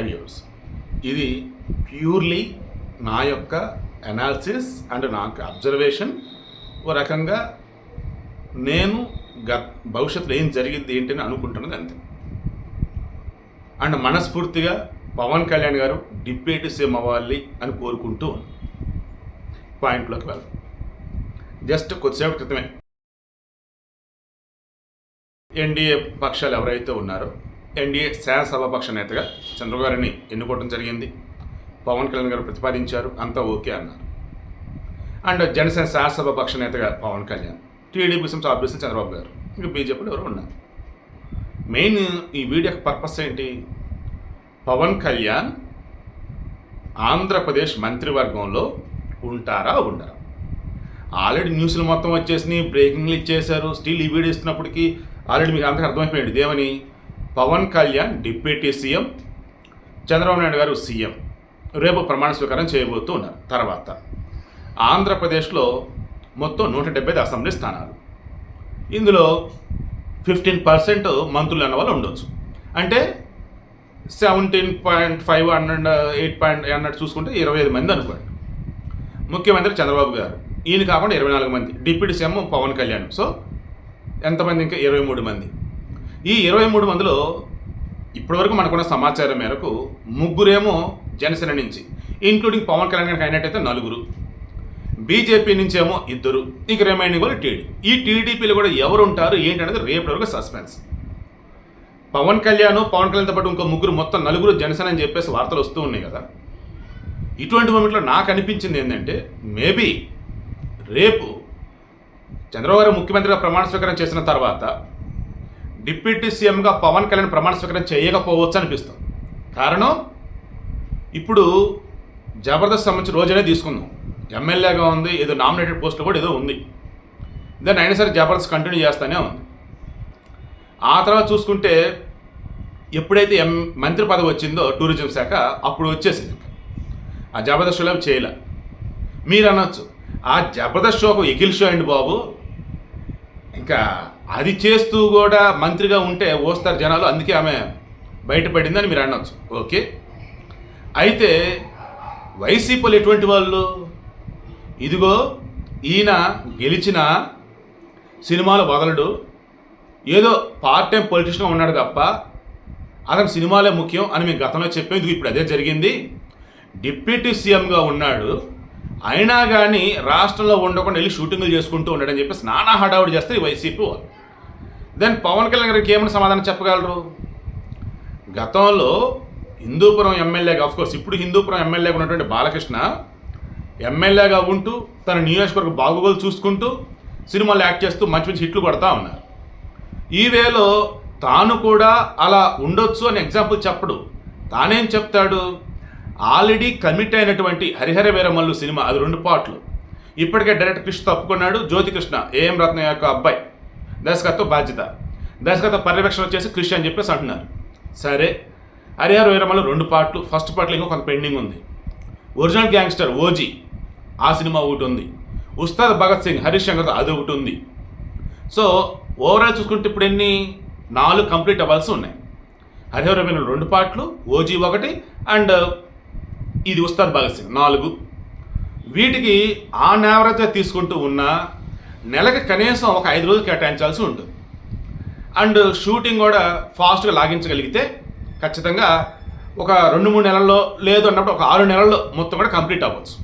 High viewers ఇది purely నా యొక్క అనాలిసిస్ అండ్ నాకు అబ్జర్వేషన్ ఓ రకంగా నేను గ భవిష్యత్తులో ఏం జరిగింది ఏంటని అనుకుంటున్నది అంతే. అండ్ మనస్ఫూర్తిగా పవన్ కళ్యాణ్ గారు డిప్యూటీ సీఎం అవ్వాలి అని కోరుకుంటూ పాయింట్లోకి వెళ్దాం. జస్ట్ కొద్దిసేపు క్రితమే. ఎన్డీఏ పక్షాలు ఎవరైతే ఉన్నారో ఎన్డీఏ శాసనసభాపక్ష నేతగా చంద్రబాబు గారిని ఎన్నుకోవడం జరిగింది. పవన్ కళ్యాణ్ గారు ప్రతిపాదించారు. అంతా ఓకే అన్నారు. అండ్ జనసేన శాసనసభాపక్ష నేతగా పవన్ కళ్యాణ్ టీడీపీ సంస్థ ఆబ్వియస్లీ చంద్రబాబు గారు ఇంకా బీజేపీలో ఎవరు ఉన్నారు. మెయిన్ ఈ వీడియో పర్పస్ ఏంటి? పవన్ కళ్యాణ్ ఆంధ్రప్రదేశ్ మంత్రివర్గంలో ఉంటారా ఉండరా? ఆల్రెడీ న్యూస్లు మొత్తం వచ్చేసినాయి బ్రేకింగ్లు ఇచ్చేశారు స్టిల్ ఈ వీడియో ఇస్తున్నప్పటికీ ఆల్రెడీ మీకు అందరికీ అర్థమైపోయింది. దేవని Pawan Kalyan deputy CM Chandrababu Naidu garu CM. రేపు ప్రమాణ స్వీకారం చేయబోతూ ఉన్నారు తర్వాత ఆంధ్రప్రదేశ్లో మొత్తం నూట డెబ్బై అసెంబ్లీ స్థానాలు. ఇందులో ఫిఫ్టీన్ పర్సెంట్ మంత్రులు అన్న వాళ్ళు ఉండొచ్చు. అంటే seventeen point five hundred eight point అన్నట్టు చూసుకుంటే ఇరవై ఐదు మంది అనుకోండి. ముఖ్యమంత్రి చంద్రబాబు గారు. ఈయన కాకుండా ఇరవై నాలుగు మంది. Deputy CM Pawan Kalyan. So ఎంతమంది ఇంకా? ఇరవై మూడు మంది. ఈ ఇరవై మూడు మందిలో ఇప్పటివరకు మనకున్న సమాచారం మేరకు ముగ్గురేమో జనసేన నుంచి ఇంక్లూడింగ్ పవన్ కళ్యాణ్ గారికి అయినట్టయితే నలుగురు. బీజేపీ నుంచి ఏమో ఇద్దరు. ఇక రిమైనింగ్ వాళ్ళు టీడీ ఈ టీడీపీలో కూడా ఎవరు ఉంటారు ఏంటనేది రేపటి వరకు సస్పెన్స్ పవన్ కళ్యాణ్ పవన్ కళ్యాణ్తో పాటు ఇంకో ముగ్గురు మొత్తం నలుగురు జనసేన అని చెప్పేసి వార్తలు వస్తూ ఉన్నాయి కదా. ఇటువంటి మూమెంట్లో నాకు అనిపించింది ఏంటంటే మేబీ రేపు చంద్రబాబు ముఖ్యమంత్రిగా ప్రమాణ స్వీకారం చేసిన తర్వాత డిప్యూటీ సీఎంగా పవన్ కళ్యాణ్ ప్రమాణ స్వీకారం చేయకపోవచ్చు అనిపిస్తుంది. కారణం? ఇప్పుడు జబర్దస్త్ సంబంధించి రోజనే తీసుకుందాం. ఎమ్మెల్యేగా ఉంది ఏదో నామినేటెడ్ పోస్ట్లో కూడా ఏదో ఉంది. దాన్ని అయినా సరే జబర్దస్త్ కంటిన్యూ చేస్తానే ఉంది. ఆ తర్వాత చూసుకుంటే ఎప్పుడైతే ఎం మంత్రి పదవి వచ్చిందో టూరిజం శాఖ అప్పుడు వచ్చేసింది. ఆ జబర్దస్త్ షోలో చేయలే. మీరు అనొచ్చు ఆ జబర్దస్త్ షోకు ఎకిల్ షో అండి బాబు? ఇంకా అది చేస్తూ కూడా మంత్రిగా ఉంటే ఓస్తారు జనాలు అందుకే ఆమె బయటపడిందని మీరు అనొచ్చు. ఓకే? అయితే వైసీపీలు ఎటువంటి వాళ్ళు? ఇదిగో ఈయన గెలిచిన సినిమాలు వదలడు. ఏదో పార్ట్ టైం పొలిటిషియన్గా ఉన్నాడు తప్ప అతను సినిమాలే ముఖ్యం అని మేము గతంలో చెప్పాం. ఇది ఇప్పుడు అదే జరిగింది. డిప్యూటీ సీఎంగా ఉన్నాడు. అయినా కానీ రాష్ట్రంలో ఉండకుండా వెళ్ళి షూటింగ్లు చేసుకుంటూ ఉన్నాడని చెప్పేసి నానా హడావుడి చేస్తే ఈ వైసీపీ వాళ్ళు. దెన్ పవన్ కళ్యాణ్ గారికి ఏమైనా సమాధానం చెప్పగలరు? గతంలో హిందూపురం ఎమ్మెల్యేగా కోర్స్ ఇప్పుడు హిందూపురం ఎమ్మెల్యేగా ఉన్నటువంటి బాలకృష్ణ ఎమ్మెల్యేగా ఉంటూ తన నియోజకవర్గ బాగోగులు చూసుకుంటూ సినిమాలు యాక్ట్ చేస్తూ మంచి మంచి హిట్లు కొడతా ఉన్నారు. ఈ వేలో తాను కూడా అలా ఉండొచ్చు అని ఎగ్జాంపుల్ చెప్పడు. తానేం చెప్తాడు? ఆల్రెడీ కమిట్ అయినటువంటి హరిహర వీరమల్లు సినిమా అది రెండు పాటలు ఇప్పటికే డైరెక్టర్ కృష్ణ తప్పుకున్నాడు. జ్యోతికృష్ణ ఏఎం రత్న యొక్క అబ్బాయి. దర్శకత్వ బాధ్యత. దర్శకత్వ పర్యవేక్షణ వచ్చేసి క్రిష్ అని చెప్పేసి అంటున్నారు. సరే. హరిహర వీరమల్లు రెండు పార్ట్లు. ఫస్ట్ పార్ట్లో ఇంకా కొంత పెండింగ్ ఉంది. ఒరిజినల్ గ్యాంగ్స్టర్ ఓజీ ఆ సినిమా ఒకటి ఉంది. ఉస్తాద్ భగత్ సింగ్ హరీష్ శంకర్ అది ఒకటి ఉంది. సో ఓవరాల్ చూసుకుంటే ఇప్పుడు ఎన్ని? నాలుగు కంప్లీట్ అవ్వాల్సి ఉన్నాయి. హరిహర వీరమలు రెండు పార్ట్లు ఓజీ ఒకటి అండ్ ఇది ఉస్తాద్ భగత్ సింగ్ నాలుగు. వీటికి ఆ నేవరేజ్గా తీసుకుంటూ ఉన్న నెలకి కనీసం ఒక ఐదు రోజులు కేటాయించాల్సి ఉంటుంది. అండ్ షూటింగ్ కూడా ఫాస్ట్గా లాగించగలిగితే ఖచ్చితంగా ఒక రెండు మూడు నెలల్లో లేదు అన్నప్పుడు ఒక ఆరు నెలల్లో మొత్తం కూడా కంప్లీట్ అవ్వచ్చు.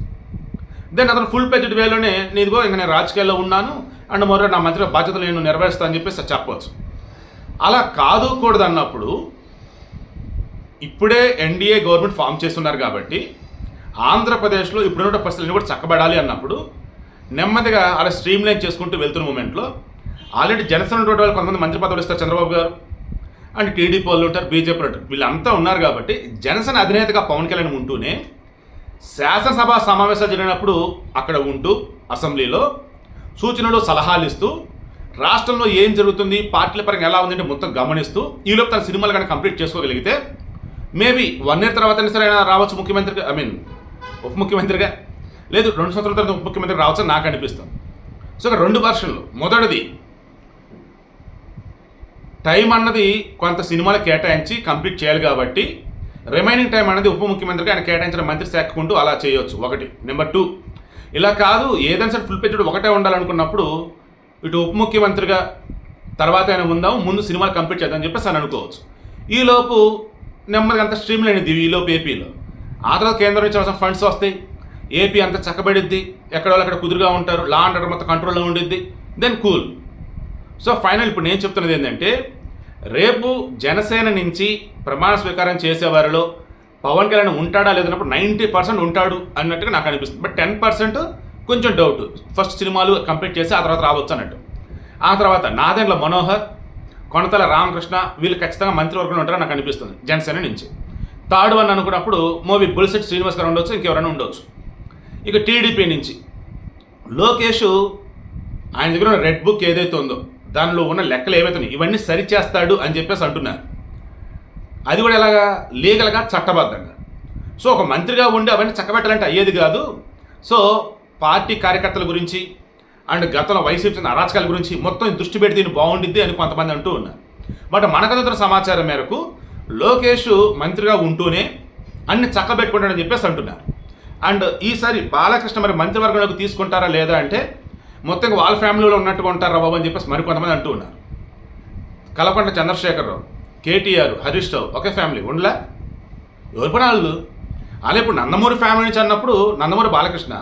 దెన్ అతను ఫుల్ పెద్ద వేలోనే నీదిగో ఇంకా నేను రాజకీయాల్లో ఉన్నాను అండ్ మరో నా మంత్రి బాధ్యతలు నేను నెరవేరుస్తాను అని చెప్పేసి చెప్పవచ్చు. అలా కాదు కూడదు అన్నప్పుడు ఇప్పుడే ఎన్డీఏ గవర్నమెంట్ ఫామ్ చేస్తున్నారు కాబట్టి ఆంధ్రప్రదేశ్లో ఇప్పుడున్న పరిస్థితులు కూడా చక్కబడాలి అన్నప్పుడు నెమ్మదిగా అలా స్ట్రీమ్ లైన్ చేసుకుంటూ వెళ్తున్న మూమెంట్లో ఆల్రెడీ జనసేన ఉన్నటువంటి వాళ్ళు కొంతమంది మంత్రి పదవులు ఇస్తారు చంద్రబాబు గారు. అండ్ టీడీపీ వాళ్ళు ఉంటారు బీజేపీ ఉంటారు. వీళ్ళంతా ఉన్నారు కాబట్టి జనసేన అధినేతగా పవన్ కళ్యాణ్ ఉంటూనే శాసనసభ సమావేశాలు జరిగినప్పుడు అక్కడ ఉంటూ అసెంబ్లీలో సూచనలు సలహాలు ఇస్తూ రాష్ట్రంలో ఏం జరుగుతుంది పార్టీల పరంగా ఎలా ఉందంటే మొత్తం గమనిస్తూ ఈలోపు తన సినిమాలు కానీ కంప్లీట్ చేసుకోగలిగితే మేబీ వన్ ఇయర్ తర్వాత సరే రావచ్చు ముఖ్యమంత్రిగా ఐ మీన్ ఉప ముఖ్యమంత్రిగా. లేదు రెండు సంవత్సరాల తర్వాత ఉప ముఖ్యమంత్రి రావచ్చు నాకు అనిపిస్తుంది. సో ఇక రెండు వర్షన్లు మొదటిది టైం అన్నది కొంత సినిమాలు కేటాయించి కంప్లీట్ చేయాలి కాబట్టి రిమైనింగ్ టైం అనేది ఉప ముఖ్యమంత్రికి ఆయన కేటాయించిన మంత్రి శాఖకుంటూ అలా చేయొచ్చు. ఒకటి. నెంబర్ టూ ఇలా కాదు ఏదైనా సరే ఫుల్ పేజ్డ్ ఒకటే ఉండాలనుకున్నప్పుడు ఇటు ఉప ముఖ్యమంత్రిగా తర్వాత ఆయన ఉందాము ముందు సినిమాలు కంప్లీట్ చేద్దాం చెప్పేసి అని అనుకోవచ్చు. ఈలోపు నెమ్మదిగా అంత స్ట్రీమ్ లేనిది ఈలోపు ఏపీలో ఆ తర్వాత కేంద్రం నుంచి ఫండ్స్ వస్తాయి? ఏపీ అంత చక్కబడిద్ది. ఎక్కడ వాళ్ళు అక్కడ కుదురుగా ఉంటారు. లా అండ్ ఆర్డర్ మొత్తం కంట్రోల్లో ఉండిద్ది. దెన్ కూల్ సో ఫైనల్ ఇప్పుడు నేను చెప్తున్నది ఏంటంటే రేపు జనసేన నుంచి ప్రమాణ స్వీకారం చేసేవారిలో పవన్ కళ్యాణ్ ఉంటాడా లేదన్నప్పుడు నైంటీ పర్సెంట్ ఉంటాడు అన్నట్టుగా నాకు అనిపిస్తుంది. బట్ టెన్ పర్సెంట్ కొంచెం డౌట్ ఫస్ట్ సినిమాలు కంప్లీట్ చేసి ఆ తర్వాత రావచ్చు అన్నట్టు. ఆ తర్వాత నాదెండ్ల మనోహర్ కొనతల రామకృష్ణ వీళ్ళు ఖచ్చితంగా మంత్రివర్గంలో ఉంటారని నాకు అనిపిస్తుంది. జనసేన నుంచి. థర్డ్ వన్ అనుకున్నప్పుడు మూవీ బుల్సెట్ శ్రీనివాస్ గారు ఉండొచ్చు ఇంకెవరైనా ఉండొచ్చు. ఇక టీడీపీ నుంచి. లోకేష్ ఆయన దగ్గర ఉన్న రెడ్ బుక్ ఏదైతే ఉందో దానిలో ఉన్న లెక్కలు ఏవైతే ఇవన్నీ సరిచేస్తాడు అని చెప్పేసి అంటున్నారు. అది కూడా ఎలాగా? లీగల్గా చట్టబద్ధంగా. సో ఒక మంత్రిగా ఉండి అవన్నీ చక్కబెట్టాలంటే అయ్యేది కాదు. సో పార్టీ కార్యకర్తల గురించి అండ్ గతంలో వైసీపీ చెందిన అరాచకాల గురించి మొత్తం దృష్టి పెడితే దీన్ని బాగుండిద్ది అని కొంతమంది అంటూ ఉన్నారు. బట్ మనకు సమాచారం మేరకు లోకేష్ మంత్రిగా ఉంటూనే అన్ని చక్కబెట్టుకుంటాడని చెప్పేసి అంటున్నారు. అండ్ ఈసారి బాలకృష్ణ మరి మంత్రివర్గంలోకి తీసుకుంటారా లేదా అంటే మొత్తం వాళ్ళ ఫ్యామిలీలో ఉన్నట్టుగా ఉంటారా బాబు అని చెప్పేసి మరికొంతమంది అంటూ ఉన్నారు. కలపంట చంద్రశేఖరరావు కేటీఆర్ హరీష్ రావు ఒకే ఫ్యామిలీ. ఉండలే? ఎవరి పని వాళ్ళు? అలా ఇప్పుడు నందమూరి ఫ్యామిలీ నుంచి అన్నప్పుడు నందమూరి బాలకృష్ణ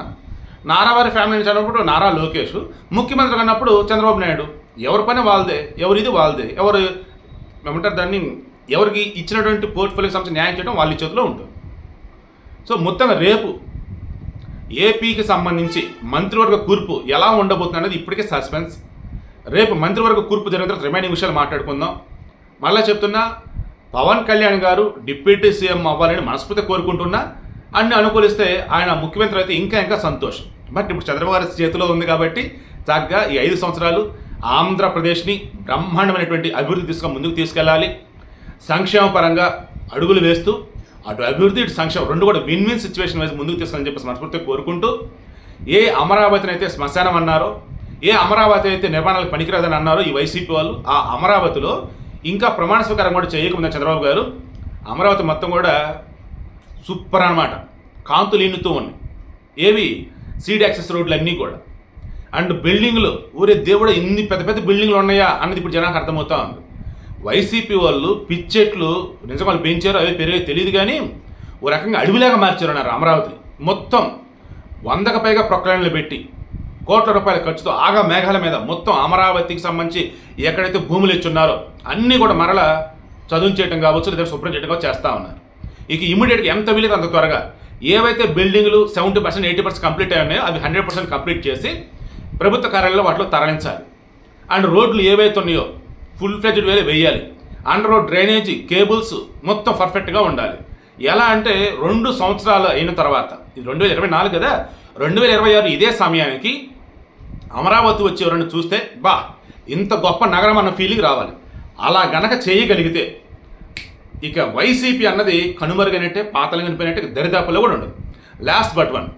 నారావారి ఫ్యామిలీ నుంచి అన్నప్పుడు నారా లోకేష్ ముఖ్యమంత్రి అన్నప్పుడు చంద్రబాబు నాయుడు. ఎవరి పని వాళ్ళదే ఎవరిది వాళ్ళదే. ఎవరు ఏమంటారు దాన్ని? ఎవరికి ఇచ్చినటువంటి పోర్ట్ఫోలియో సంబంధించి న్యాయం చేయడం వాళ్ళ చేతిలో ఉంటుంది. సో మొత్తంగా రేపు ఏపీకి సంబంధించి మంత్రివర్గ కూర్పు ఎలా ఉండబోతుంది అనేది ఇప్పటికే సస్పెన్స్. రేపు మంత్రివర్గ కూర్పు జరిగిన తర్వాత రిమైనింగ్ విషయాలు మాట్లాడుకుందాం. మళ్ళీ చెప్తున్నా పవన్ కళ్యాణ్ గారు డిప్యూటీ సీఎం అవ్వాలని మనస్ఫూర్తి కోరుకుంటున్నా. అన్ని అనుకూలిస్తే ఆయన ముఖ్యమంత్రి అయితే ఇంకా ఇంకా సంతోషం. బట్ ఇప్పుడు చంద్రబాబు చేతిలో ఉంది కాబట్టి చక్కగా ఈ ఐదు సంవత్సరాలు ఆంధ్రప్రదేశ్ని బ్రహ్మాండమైనటువంటి అభివృద్ధి తీసుకొని ముందుకు తీసుకెళ్ళాలి. సంక్షేమ పరంగా అడుగులు వేస్తూ అటు అభివృద్ధి ఇటు సంక్షేమం. రెండు కూడా విన్ విన్ సిచ్యువేషన్ వైజ్ ముందుకు తీసుకొని చెప్పేసి మనస్ఫూర్తిగా కోరుకుంటూ ఏ అమరావతిని అయితే శ్మశానం అన్నారో ఏ అమరావతి అయితే నిర్మాణాలకు పనికిరాదని అన్నారో ఈ వైసీపీ వాళ్ళు ఆ అమరావతిలో ఇంకా ప్రమాణ స్వీకారం కూడా చేయకముందే చంద్రబాబు గారు అమరావతి మొత్తం కూడా సూపర్ అనమాట కాంతులు ఇన్నుతూ ఉన్నాయి. ఏవి? సీడ్ యాక్సెస్ రోడ్లు అన్నీ కూడా. అండ్ బిల్డింగ్లు ఊరే దేవుడు ఇన్ని పెద్ద పెద్ద బిల్డింగ్లు ఉన్నాయా అన్నది ఇప్పుడు జనానికి అర్థమవుతా ఉంది. వైసీపీ వాళ్ళు పిచ్చెట్లు నిజం వాళ్ళు పెంచారు అవి పెరిగే తెలియదు కానీ ఓ రకంగా అడవిలాగా మార్చారు అన్నారు అమరావతిని మొత్తం వందకు పైగా ప్రొక్లైన్లు పెట్టి కోట్ల రూపాయల ఖర్చుతో ఆగా మేఘాల మీద మొత్తం అమరావతికి సంబంధించి ఎక్కడైతే భూములు ఇచ్చున్నారో అన్నీ కూడా మరలా చదువు చేయడం కావచ్చు లేదా శుభ్రం చేయడం కావచ్చు చేస్తూ ఉన్నారు. ఇక ఇమీడియట్గా ఎంత వీలైతే అంత త్వరగా ఏవైతే బిల్డింగ్లు seventy percent eighty percent complete అయి ఉన్నాయో అవి హండ్రెడ్ పర్సెంట్ కంప్లీట్ చేసి ప్రభుత్వ కార్యాలయంలో వాటిలో తరలించాలి. అండ్ రోడ్లు ఏవైతే ఉన్నాయో ఫుల్ ఫ్లెజ్డ్ వేరే వేయాలి. అండర్ రోడ్ డ్రైనేజీ కేబుల్స్ మొత్తం పర్ఫెక్ట్గా ఉండాలి. ఎలా అంటే రెండు సంవత్సరాలు అయిన తర్వాత. ఇది రెండు వేల ఇరవై నాలుగు కదా? రెండు వేల ఇరవై ఆరు ఇదే సమయానికి అమరావతి వచ్చి ఎవరైనా చూస్తే బా ఇంత గొప్ప నగరం అన్న ఫీలింగ్ రావాలి. అలా గనక చేయగలిగితే ఇక వైసీపీ అన్నది కనుమరుగైనట్టే పాతలు కనిపోయినట్టే దరిదాపులో కూడా ఉండదు. Last but one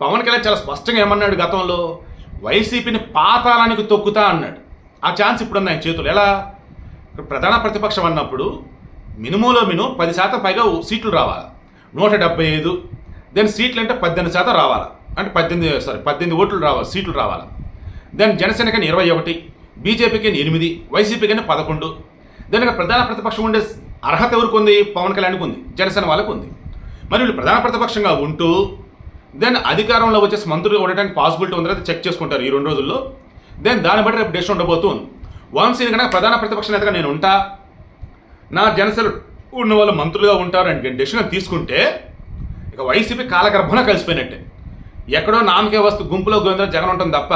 Pawan Kalyan చాలా స్పష్టంగా ఏమన్నాడు గతంలో? వైసీపీని పాతాళానికి తొక్కుతా అన్నాడు. ఆ ఛాన్స్ ఇప్పుడున్న ఆయన చేతులు. ఎలా? ఇప్పుడు ప్రధాన ప్రతిపక్షం అన్నప్పుడు మినిమంలో మినిమం పది శాతం పైగా సీట్లు రావాలి. నూట డెబ్బై ఐదు దెన్ సీట్లు అంటే పద్దెనిమిది శాతం రావాలి. అంటే పద్దెనిమిది సారీ పద్దెనిమిది ఓట్లు రావాలి సీట్లు రావాలి. దెన్ జనసేనకని ఇరవై ఒకటి బీజేపీకి ఎనిమిది వైసీపీకి పదకొండు దెన్ ప్రధాన ప్రతిపక్షం ఉండే అర్హత ఎవరికి ఉంది? పవన్ కళ్యాణ్కి ఉంది. జనసేన వాళ్ళకు ఉంది. మరి వీళ్ళు ప్రధాన ప్రతిపక్షంగా ఉంటూ దెన్ అధికారంలో వచ్చేసి మంత్రులుగా ఉండడానికి పాసిబిలిటీ ఉందని చెక్ చేసుకుంటారు ఈ రెండు రోజుల్లో. దెన్ దాన్ని బట్టి రేపు డెసిషన్ ఉండబోతుంది. వంశీని కనుక ప్రధాన ప్రతిపక్ష నేతగా నేను ఉంటా నా జనసేన ఉన్న వాళ్ళు మంత్రులుగా ఉంటారు అని డెసిషన్ తీసుకుంటే ఇక వైసీపీ కాలగర్భన కలిసిపోయినట్టే. ఎక్కడో నామకే వస్తు గుంపులో గోవిందా జగన్ ఉంటుంది తప్ప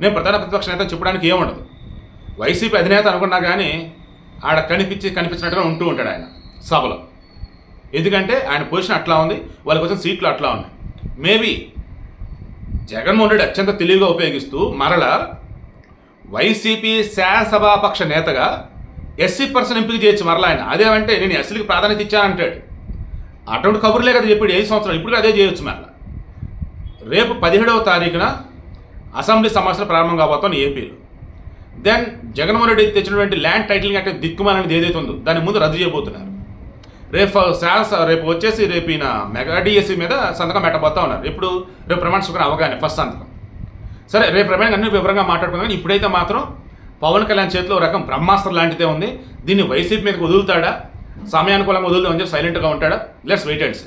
నేను ప్రధాన ప్రతిపక్ష నేత చెప్పడానికి ఏముండదు వైసీపీ అధినేత అనుకున్నా కానీ ఆడ కనిపించి కనిపించినట్టుగా ఉంటూ ఉంటాడు ఆయన సభలో. ఎందుకంటే ఆయన పొజిషన్ అట్లా ఉంది వాళ్ళ కోసం సీట్లు అట్లా ఉన్నాయి. మేబీ జగన్మోహన్ రెడ్డి అత్యంత తెలివిగా ఉపయోగిస్తూ మరలా వైసీపీ శాసనసభాపక్ష నేతగా ఎస్సీ పర్సన్ ఎంపిక చేయొచ్చు మరలా ఆయన. అదేమంటే నేను ఎస్సీకి ప్రాధాన్యత ఇచ్చానంటాడు. అటువంటి కబుర్లే కదా చెప్పాడు ఐదు సంవత్సరాలు. ఇప్పుడు అదే చేయొచ్చు మరలా. రేపు పదిహేడవ తారీఖున అసెంబ్లీ సమావేశాలు ప్రారంభం కాబోతోంది ఏపీలో. దెన్ జగన్మోహన్ రెడ్డి తెచ్చినటువంటి ల్యాండ్ టైటిల్ అంటే దిక్కుమాలనేది ఏదైతే ఉందో దాని ముందు రద్దు చేయబోతున్నారు. రేపు శాస రేపు వచ్చేసి రేపు ఈయన మెగా డిఎస్సీ మీద సంతకం పెట్టబోతా ఉన్నారు. ఇప్పుడు రేపు ప్రమాణ స్వీకారం అవగానే ఫస్ట్ సంతకం. సరే రేపు ప్రమాణం అన్ని వివరంగా మాట్లాడుకుందాం. ఇప్పుడైతే మాత్రం పవన్ కళ్యాణ్ చేతిలో ఒక రకం బ్రహ్మాస్త్రం లాంటిదే ఉంది. దీన్ని వైసీపీ మీదకి వదులుతాడా? సమయానుకూలంగా వదులుతామని చెప్పి సైలెంట్గా ఉంటాడా? Let's wait and see